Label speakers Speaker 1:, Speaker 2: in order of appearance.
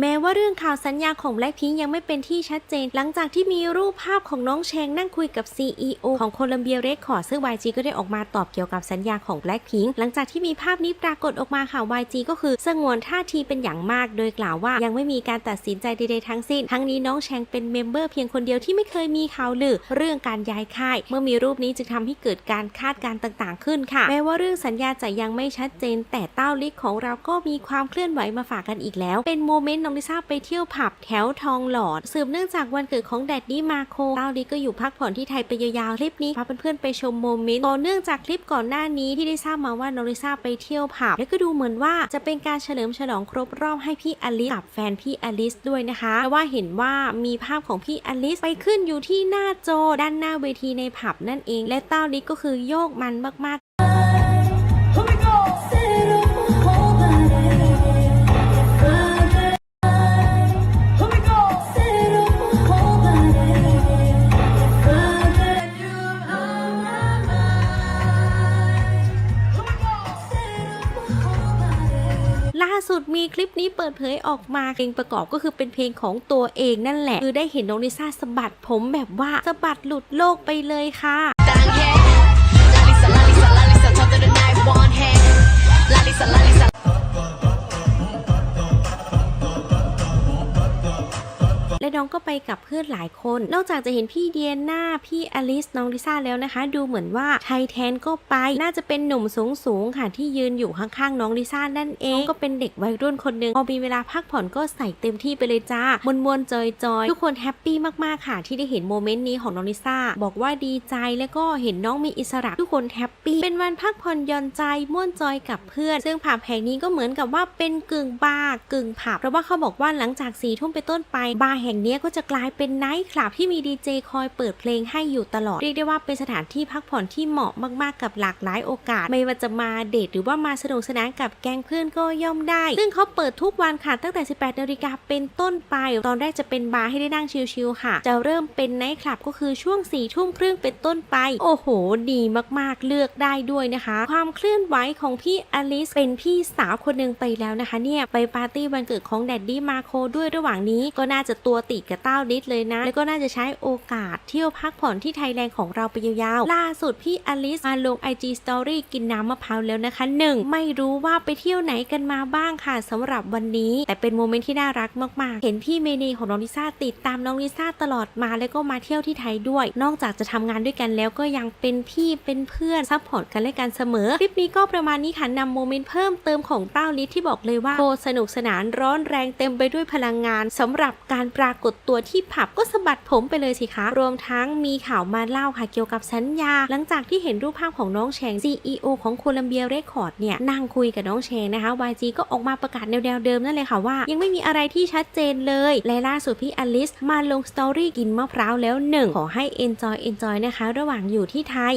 Speaker 1: แม้ว่าเรื่องข่าวสัญญาของ Blackpink ยังไม่เป็นที่ชัดเจน หลังจากที่มีรูปภาพของน้องแชงนั่งคุยกับ CEO ของ Columbia Records ซึ่ง YG ก็ได้ออกมาตอบเกี่ยวกับสัญญาของ Blackpink หลังจากที่มีภาพนี้ปรากฏออกมาค่ะ YG ก็คือสงวนท่าทีเป็นอย่างมาก โดยกล่าวว่ายังไม่มีการตัดสินใจใดๆทั้งสิ้น ทั้งนี้น้องแชงเป็นเมมเบอร์เพียงคนเดียวที่ไม่เคยมีข่าวลือเรื่องการย้ายค่าย เมื่อมีรูปนี้จึงทำให้เกิดการคาดการณ์ต่างๆ ขึ้นค่ะ แม้ว่าเรื่องสัญญาจะยังไม่ชัดเจน แต่เต้าลิกของเราก็มีความเคลื่อนไหวมาฝากกันอีกแล้ว เป็นโมเมนต์น้องลิซ่าไปเที่ยวผับแถวทองหล่อสืบเนื่องจากวันเกิดของแดดดี้มาโคเต้าลิกก็อยู่พักผ่อนที่ไทยไปยาวๆคลิปนี้พาเพื่อนๆไปชมโมเมนต์ต่อเนื่องจากคลิปก่อนหน้านี้ที่ได้ทราบมาว่าน้องลิซ่าไปเที่ยวผับและก็ดูเหมือนว่าจะเป็นการเฉลิมฉลองครบรอบให้พี่อลิสกับแฟนพี่อลิสด้วยนะคะแต่ว่าเห็นว่ามีภาพของพี่อลิสไปขึ้นอยู่ที่หน้าจอด้านหน้าเวทีในผับนั่นเอง และเต้าลิกก็คือโยกมันมากๆ ล่าสุดมีคลิปนี้เปิดเผยออกมาเพลงประกอบก็คือเป็นเพลงของตัวเองนั่นแหละ คือได้เห็นน้องลิซ่าสะบัดผมแบบว่าสะบัดหลุดโลกไปเลยค่ะ และน้องก็ไปกับเพื่อนหลายคน นอกจากจะเห็นพี่เดียน่าพี่อลิสน้องลิซ่าแล้วนะคะ ดูเหมือนว่าไทแทนก็ไปน่าจะเป็นหนุ่มสูงสูงๆค่ะที่ยืนอยู่ข้างๆน้องลิซ่านั่นเองก็เป็นเด็กวัยรุ่นคนหนึ่งพอมีเวลาพักผ่อนก็ใส่เต็มที่ไปเลยจ้ามวนมวนๆจอยจอยๆทุกคนแฮปปี้มากๆค่ะ ที่ได้เห็นโมเมนต์นี้ของน้องลิซ่าบอกว่าดีใจแล้วก็เห็นน้องมีอิสระทุกคนแฮปปี้เป็นวันพักผ่อนย่อนใจม่วนจอยกับเพื่อน ซึ่งผับแห่งนี้ก็เหมือนกับว่าเป็นกึ่งบาร์กึ่งผับเพราะว่าเขาบอกว่าหลังจากสี่ทุ่มไปต้นไปบาร์แห่งเนี้ยก็จะกลายเป็นไนท์คลับที่มีดีเจคอยเปิดเพลงให้อยู่ตลอด เรียกได้ว่าเป็นสถานที่พักผ่อนที่เหมาะมากๆกับหลากหลายโอกาส ไม่ว่าจะมาเดทหรือว่ามาสนุกสนานกับแก๊งเพื่อนก็ย่อมได้ ซึ่งเขาเปิดทุกวันค่ะตั้งแต่ 18นาฬิกาเป็นต้นไป ตอนแรกจะเป็นบาร์ให้ได้นั่งชิลๆค่ะ จะเริ่มเป็นไนท์คลับก็คือช่วง4ี่ทุ่มครึ่งเป็นต้นไป โอ้โห ดีมากๆเลือกได้ด้วยนะคะ ความเคลื่อนไหวของพี่อลิสเป็นพี่สาวคนหนึ่งไปแล้วนะคะเนี่ยไปปาร์ตี้วันเกิดของแดดดี้มาโคด้วยระหว่างนี้ก็น่าจะตัวติดกับเต้าลิสเลยนะ แล้วก็น่าจะใช้โอกาสเที่ยวพักผ่อนที่ไทยแลนด์ของเราไปยาวๆ ล่าสุดพี่อลิสมาลง IG Story กินน้ำมะพร้าวแล้วนะคะหนึ่งไม่รู้ว่าไปเที่ยวไหนกันมาบ้างค่ะสำหรับวันนี้ แต่เป็นโมเมนต์ที่น่ารักมากๆ เห็นพี่เมนีของน้องลิซ่าติดตามน้องลิซ่าตลอดมาแล้วก็มาเที่ยวที่ไทยด้วย นอกจากจะทำงานด้วยกันแล้วก็ยังเป็นพี่เป็นเพื่อนซัพพอร์ตกันและกันเสมอคลิปนี้ก็ประมาณนี้ค่ะนำโมเมนต์เพิ่มเติมของเต้าลิศที่บอกเลยว่าโคสนุกสนานร้อนแรงเต็มไปด้วยพลังงานสำหรับการปรากฏตัวที่ผับก็สะบัดผมไปเลยสิคะ รวมทั้งมีข่าวมาเล่าค่ะเกี่ยวกับสัญญา หลังจากที่เห็นรูปภาพของน้องแชง CEO ของโคลัมเบียเรคคอร์ดเนี่ยนั่งคุยกับน้องแชงนะคะ YG ก็ออกมาประกาศแนวๆเดิมนั่นเลยค่ะว่า ยังไม่มีอะไรที่ชัดเจนเลย และล่าสุดพี่อลิสมาลงสตอรี่กินมะพร้าวแล้วหนึ่งขอให้ enjoy enjoy นะคะ ระหว่างอยู่ที่ไทย